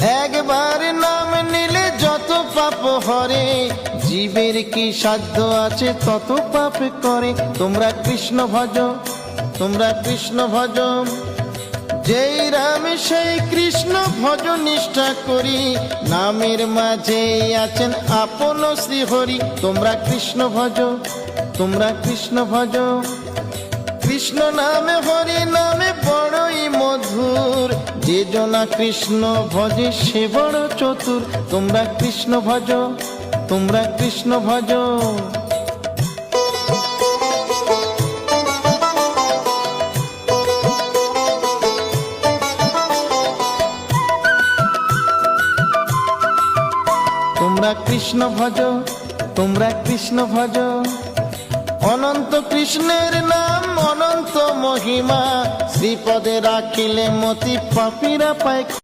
একবার নাম নিলে যত পাপ হরে, জীবের কি সাধ্য আছে তত পাপ করে। তোমরা কৃষ্ণ ভজ, তোমরা কৃষ্ণ ভজ। যেই রাম, সেই কৃষ্ণ ভজ নিষ্ঠা করি। নামের মাঝে আছেন আপন শ্রী হরি তোমরা কৃষ্ণ ভজ, তোমরা কৃষ্ণ ভজ। কৃষ্ণ নামে হরি যে জনা কৃষ্ণ ভজে সে বড় চতুর। তোমরা কৃষ্ণ ভজ, তোমরা কৃষ্ণ ভজ। তোমরা কৃষ্ণ ভজ, তোমরা কৃষ্ণ ভজ। অনন্ত কৃষ্ণের নাম, অনন্ত মহিমা শ্রীপদে রাখিলে মতি পাপিরা পায়